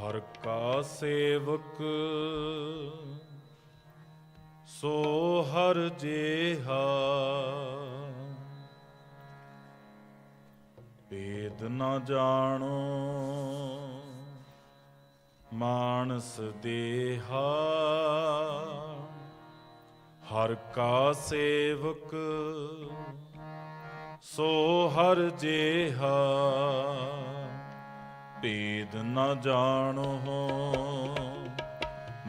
ਹਰ ਕਾ ਸੇਵਕ, ਸੋ ਹਰ ਜੇਹਾ। ਭੇਦ ਨਾ ਜਾਣੋ, ਮਾਨਸ ਦੇਹਾ। ਹਰ ਕਾ ਸੇਵਕ, ਸੋ ਹਰ ਜੇਹਾ। ਭੇਦ ਨ ਜਾਣੋ।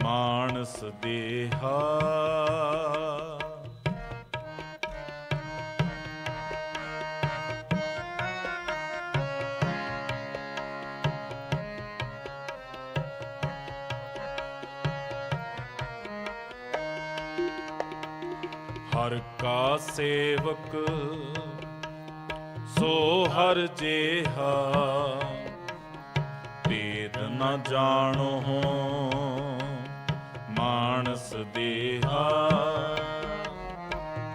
ਮਾਨਸ ਦੇਹਾ। ਹਰ ਕਾ ਸੇਵਕ ਸੋ ਹਰ ਜੇਹਾ। ਭੇਦ ਨ ਜਾਣੋ। ਮਾਨਸ ਦੇਹਾ,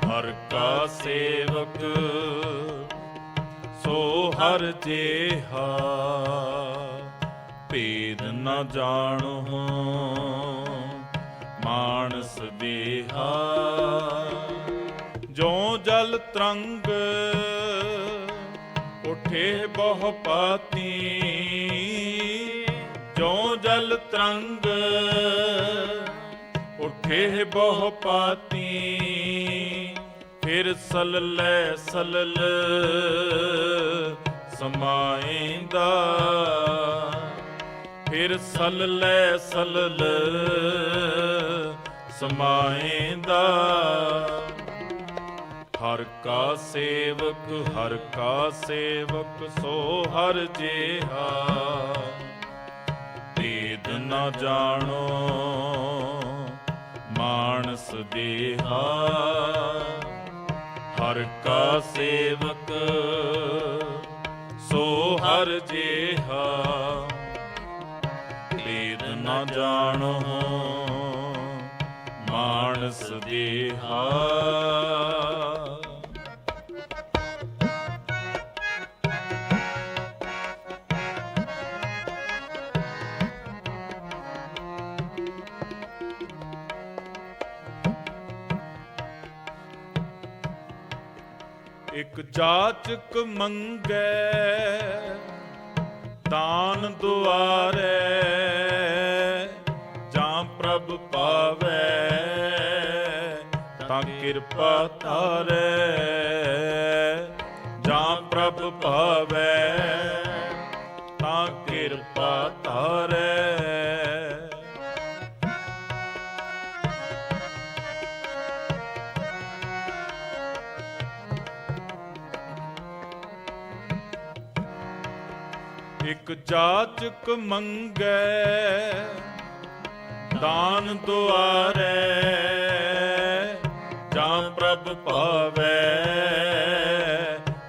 ਹਰ ਕਾ ਸੇਵਕ, ਸੋ ਹਰ ਜੇਹਾ। ਭੇਦ ਨ ਜਾਣੋ। ਮਾਨਸ ਦੇਹਾ ਜੋ ਜਲ ਤਰੰਗ, ਉਠੇ ਬਹੁ ਪਾਤੀ ਜਲ ਤਰੰਗ ਉਠੇ ਬਹੁ ਪਾਤੀ ਫਿਰ ਸਲਲੇ ਸਲਲ ਸਮਾਏਂਦਾ। ਫਿਰ ਸਲਲੇ ਸਲਲ ਸਮਾਏਂਦਾ। ਹਰ ਕਾ ਸੇਵਕ, ਹਰ ਕਾ ਸੇਵਕ, ਸੋ ਹਰ ਜੇਹਾ। ਨ ਜਾਣੋ। ਮਾਨਸ ਦੇਹਾ, ਹਰ ਕਾ ਸੇਵਕ, ਸੋ ਹਰ ਜੇਹਾ। ਭੇਦ ਨ ਜਾਣੋ। ਮਾਨਸ ਦੇਹਾ ਜਾਚਕ ਮੰਗੈ ਦਾਨ ਦੁਆਰੇ ਜਾਂ ਪ੍ਰਭ ਪਾਵੇ ਤਾਂ ਕਿਰਪਾ ਤਾਰੇ ਜਾਂ ਪ੍ਰਭ ਪਾਵੇ। ਇਕ ਜਾਚਕ ਮੰਗੈ, ਦਾਨ ਦੁਆਰੇ, ਜਾਂ ਪ੍ਰਭ ਪਾਵੇ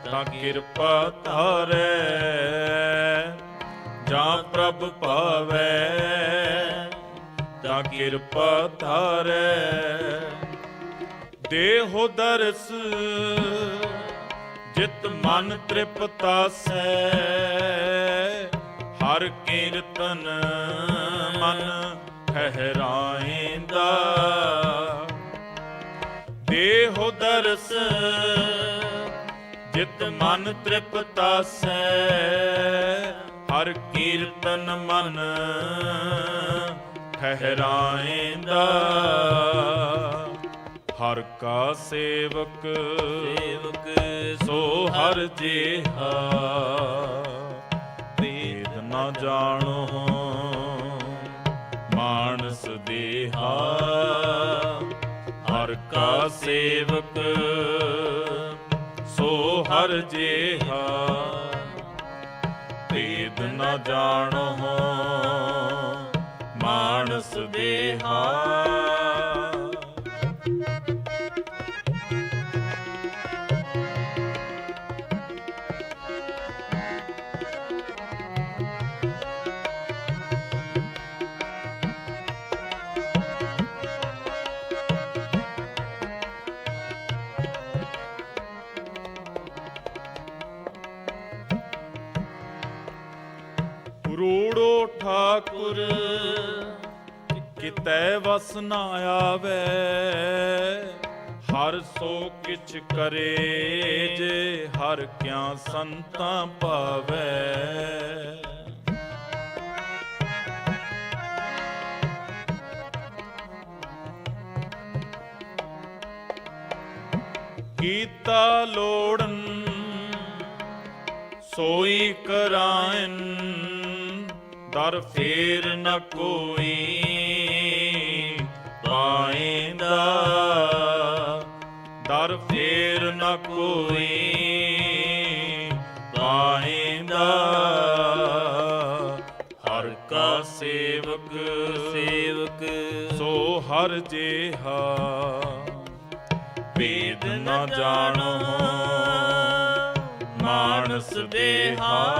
ਤਾਂ ਕਿਰਪਾ ਧਾਰੇ, ਜਾਂ ਪ੍ਰਭ ਪਾਵੇ ਤਾਂ ਕਿਰਪਾ ਧਾਰੇ। ਦੇਹੋ ਦਰਸ ਜਿਤ ਮਨ ਤ੍ਰਿਪਤਾਸੈ ਹਰ ਕੀਰਤਨ ਮਨ ਠਹਿਰਾਏਂਦਾ। ਦੇਹੋ ਦਰਸ, ਜਿਤ ਮਨ ਤ੍ਰਿਪਤਾਸੈ ਹਰ ਕੀਰਤਨ ਮਨ ਠਹਿਰਾਏਂਦਾ। ਹਰ ਕਾ ਸੇਵਕ ਸੇਵਕ ਸੋ ਹਰ ਜੇਹਾ ਭੇਦ ਨਾ ਜਾਣੋ ਮਾਨਸ ਦੇਹਾ ਹਰ ਕਾ ਸੇਵਕ ਸੋ ਹਰ ਜੇਹਾ ਭੇਦ ਨਾ ਜਾਣੋ ਮਾਨਸ ਦੇਹਾ ਰੂੜੋ ਠਾਕੁਰ, ਕਿਤੈ ਵਸ ਨਾ ਆਵੇ। ਹਰ ਸੋ ਕਿਛ ਕਰੇ ਜੇ, ਹਰ ਕਿਆ ਸੰਤਾਂ ਪਾਵੇ। ਕੀਤਾ ਲੋੜਨ, ਸੋਈ ਕਰਾਇਨ। ਦਰ ਫੇਰ ਨ ਕੋਈ ਪਾਇੰਦਾ ਦਰ ਫੇਰ ਨ ਕੋਈ ਪਾਇੰਦਾ ਹਰ ਕਾ ਸੇਵਕ ਸੇਵਕ। ਸੋ ਹਰ ਜੇਹਾ। ਵੇਦ ਨ ਜਾਣੋ ਮਾਨਸ ਦੇਹਾ।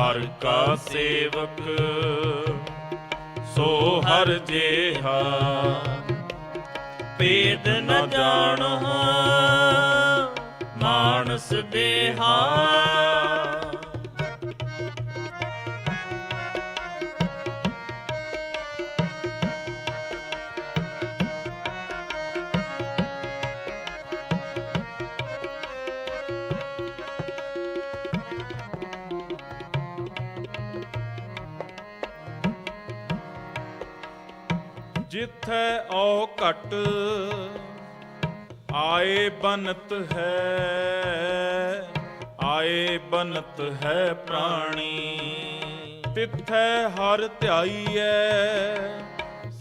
ਹਰ ਕਾ ਸੇਵਕ ਸੋ ਹਰ ਜੇਹਾ। ਭੇਦ ਨ ਜਾਣੋ ਮਾਨਸ ਦੇਹਾ। ਜਿੱਥੈ ਔ ਘਟ ਆਏ ਬਨਤ ਹੈ, ਆਏ ਬਨਤ ਹੈ ਪ੍ਰਾਣੀ। ਤਿੱਥੈ ਹਰ ਧਿਆਈਐ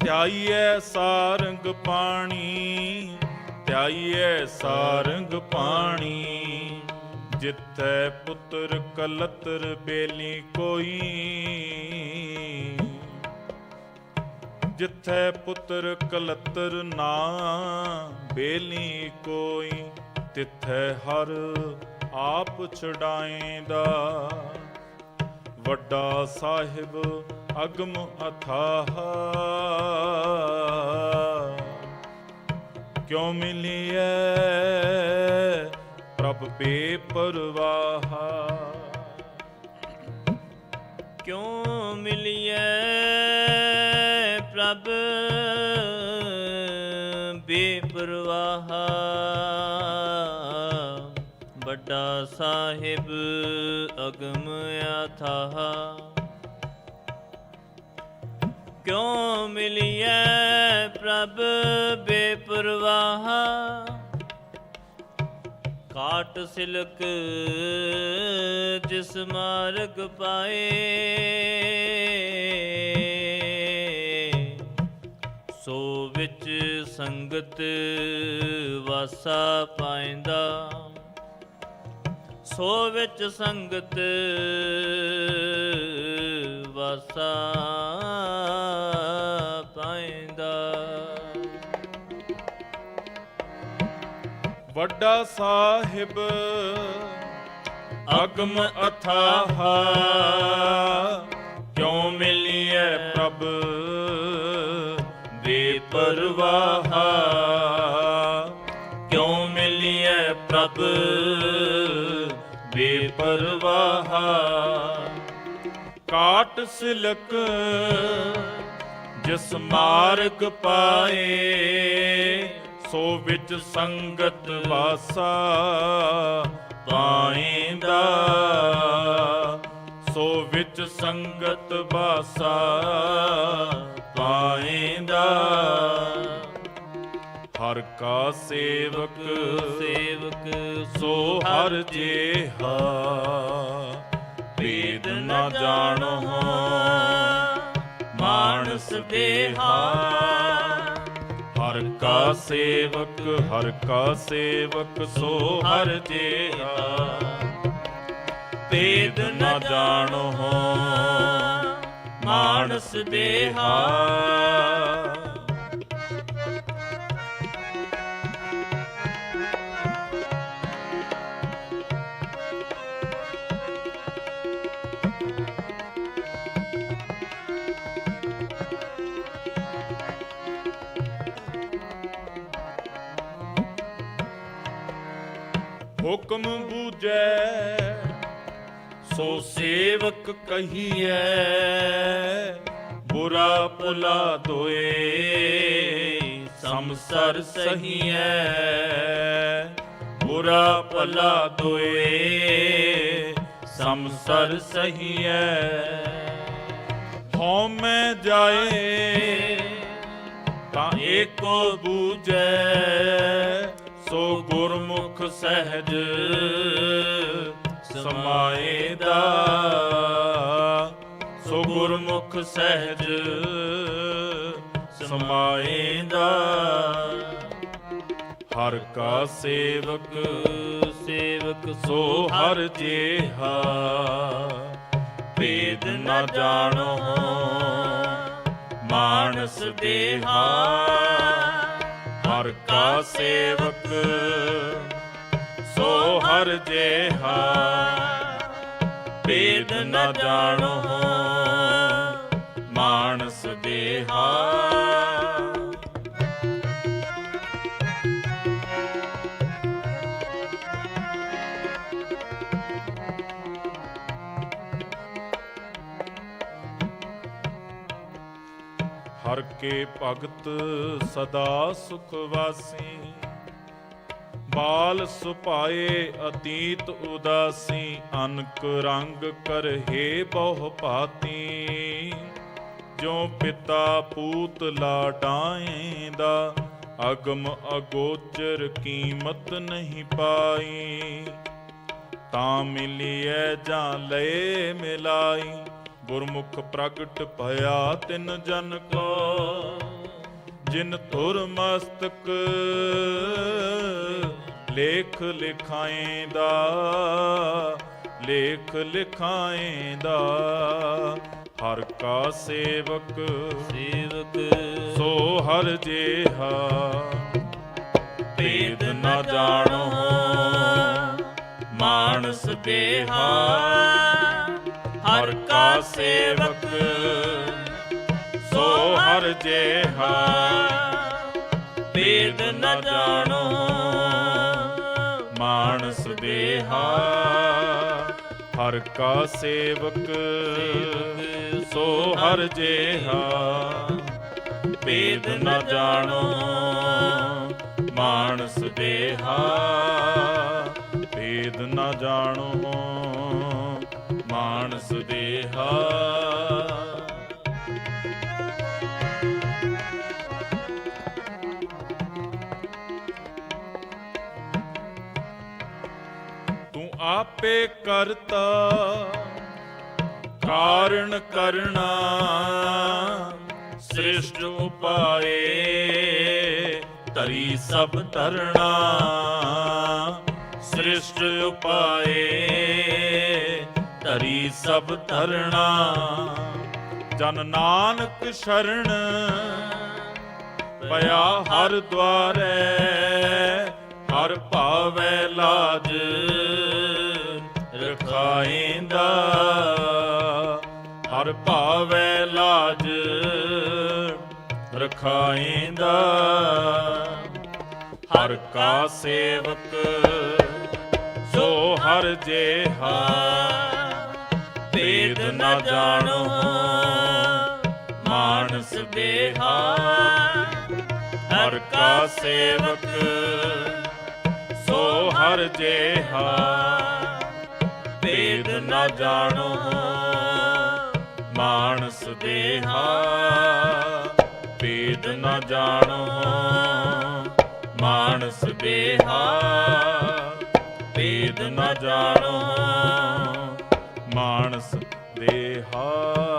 ਧਿਆਈਐ ਸਾਰੰਗ ਪਾਣੀ, ਧਿਆਈਐ ਸਾਰੰਗ ਪਾਣੀ। ਜਿੱਥੈ ਪੁੱਤਰ ਕਲਤਰ ਬੇਲੀ ਕੋਈ ਜਿੱਥੈ ਪੁੱਤਰ ਕਲਤਰ ਨਾ ਬੇਲੀ ਕੋਈ, ਤਿੱਥੈ ਹਰ ਆਪ ਛਡਾਏਂਦਾ। ਵੱਡਾ ਸਾਹਿਬ ਅਗਮ ਅਥਾਹ। ਕਿਉ ਮਿਲੀਐ ਪ੍ਰਭ ਬੇਪਰਵਾਹ ਕਿਉ ਮਿਲਿਐ ਪ੍ਰਵਾਹਾ ਵੱਡਾ ਸਾਹਿਬ ਅਗਮ ਅਥਾਹ। ਕਿਉ ਮਿਲਿਐ ਪ੍ਰਭ ਬੇਪਰਵਾਹ? ਕਾਟ ਸਿਲਕ ਜਿਸ ਮਾਰਗ ਪਾਏ ਸੋ ਵਿੱਚ ਸੰਗਤ ਵਾਸਾ ਪਾਇੰਦਾ। ਸੋ ਵਿੱਚ ਸੰਗਤ ਵਾਸਾ ਪਾਇੰਦਾ। ਵੱਡਾ ਸਾਹਿਬ, ਅਗਮ ਅਥਾਹ, ਕਿਉ ਮਿਲੀਐ ਪ੍ਰਭ? ਬੇਪਰਵਾਹ ਕਿਉ ਮਿਲੀਐ ਪ੍ਰਭ ਬੇਪਰਵਾਹ? ਕਾਟ ਸਿਲਕ ਜਿਸ ਮਾਰਗ ਪਾਏ, ਸੋ ਵਿੱਚ ਸੰਗਤ ਵਾਸਾ ਪਾਇਂਦਾ ਸੋ ਵਿੱਚ ਸੰਗਤ ਵਾਸਾ ਪਾਇਂਦਾ ਹਰ ਕਾ ਸੇਵਕ ਸੇਵਕ ਸੋ ਹਰ ਜੇਹਾ ਵੇਦ ਨਾ ਜਾਣੋ ਮਾਨਸ ਦੇਹਾ। ਹਰ ਕਾ ਸੇਵਕ ਹਰ ਕਾ ਸੇਵਕ ਸੋ ਹਰ ਜੇਹਾ ਵੇਦ ਨਾ ਜਾਣੋ ਮਾਨਸ ਦੇਹਾ। ਹੁਕਮ ਬੂਝੈ, ਸੋ ਸੇਵਕ ਕਹੀਐ, ਬੁਰਾ ਭੁਲਾ ਦੋਏ ਸੰਸਰ ਸਹੀਐ। ਬੁਰਾ ਭਲਾ ਦੋਏ ਸੰਸਰ ਸਹੀਐ। ਹਉ ਮੈਂ ਜਾਏ, ਤਾਂ ਏਕੋ ਬੂਝੈ ਸੋ ਗੁਰਮੁਖ ਸਹਿਜ ਸਮਾਏ ਦਾ। ਸੋ ਗੁਰਮੁਖ ਸਹਿਜ ਸਮਾਏ ਦਾ। ਹਰ ਕਾ ਸੇਵਕ ਸੇਵਕ ਸੋ ਹਰ ਜੇਹਾ। ਭੇਦ ਨਾ ਜਾਣੋ ਮਾਨਸ ਦੇਹਾ। ਹਰ ਕਾ ਸੇਵਕ ਸੋ ਹਰ ਜੇਹਾ ਭੇਦ ਨ ਜਾਣੋ ਮਾਨਸ ਦੇਹਾ। ਹਰ ਕੇ ਭਗਤ ਸਦਾ ਸੁਖ ਵਾਸੀ। ਬਾਲ ਸੁਪਾਏ ਅਤੀਤ ਉਦਾਸੀ, ਅਨਕ ਰੰਗ ਕਰਹੇ ਬਹੁ ਭਾਤੀ। ਜੋ ਪਿਤਾ ਪੂਤ ਲਾਡਾਏਂਦਾ ਅਗਮ ਅਗੋਚਰ ਕੀਮਤ ਨਹੀਂ ਪਾਈ। ਤਾਂ ਮਿਲਿਐ ਜਾਂ ਲਏ ਮਿਲਾਈ ਗੁਰਮੁਖ ਪ੍ਰਗਟ ਭਇਆ ਤਿਨ ਜਨ ਕੋ। ਜਿਨ ਧੁਰ ਮਸਤਕ ਲੇਖ ਲਿਖਾਏਂਦਾ ਲੇਖ ਲਿਖਾਏਂਦਾ। ਹਰ ਕਾ ਸੇਵਕ ਸੇਵਕ ਸੋ ਹਰ ਜੇਹਾ। ਭੇਦ ਨ ਜਾਣੋ ਮਾਨਸ ਦੇਹਾ। ਹਰ ਕਾ ਸੇਵਕ, ਸੋ ਹਰ ਜੇਹਾ ਭੇਦ ਨ ਜਾਣੋ। ਮਾਨਸ ਦੇਹਾ, ਹਰ ਕਾ ਸੇਵਕ, ਸੋ ਹਰ ਜੇਹਾ ਭੇਦ ਨ ਜਾਣੋ। ਮਾਨਸ ਦੇਹਾ, ਭੇਦ ਨ ਜਾਣੋ। ਦੇਹਾ ਤੂੰ ਆਪੇ ਕਰਤਾ ਕਾਰਨ ਕਰਣਾ ਸ੍ਰਿਸ਼ਟ ਉਪਾਏ ਤਰੀ ਸਭ ਤਰਣਾ ਸ੍ਰਿਸ਼ਟ ਉਪਾਏ ਤਰੀ ਸਭ ਤਰਣਾ ਜਨ ਨਾਨਕ ਸ਼ਰਣ ਪਿਆ ਹਰ ਦੁਆਰੈ, ਹਰ ਭਾਵੈ ਲਾਜ ਰਖਾਇਂਦਾ। ਹਰ ਭਾਵੈ ਲਾਜ ਰਖਾਇਂਦਾ। ਹਰ ਕਾ ਸੇਵਕ ਸੋ ਹਰ ਜੇਹਾ। ਨਾ ਜਾਣੋ। ਮਾਨਸ ਬੇਹਾ। ਹਰ ਕਾ ਸੇਵਕ, ਸੋ ਹਰ ਜੇਹਾ। ਭੇਦ ਨਾ ਜਾਣੋ। ਮਾਨਸ ਦੇਹਾ ਭੇਦ ਨਾ ਜਾਣੋ। ਮਾਨਸ ਦੇਹਾ ਭੇਦ ਨਾ ਜਾਣੋ। ਦੇਹਾ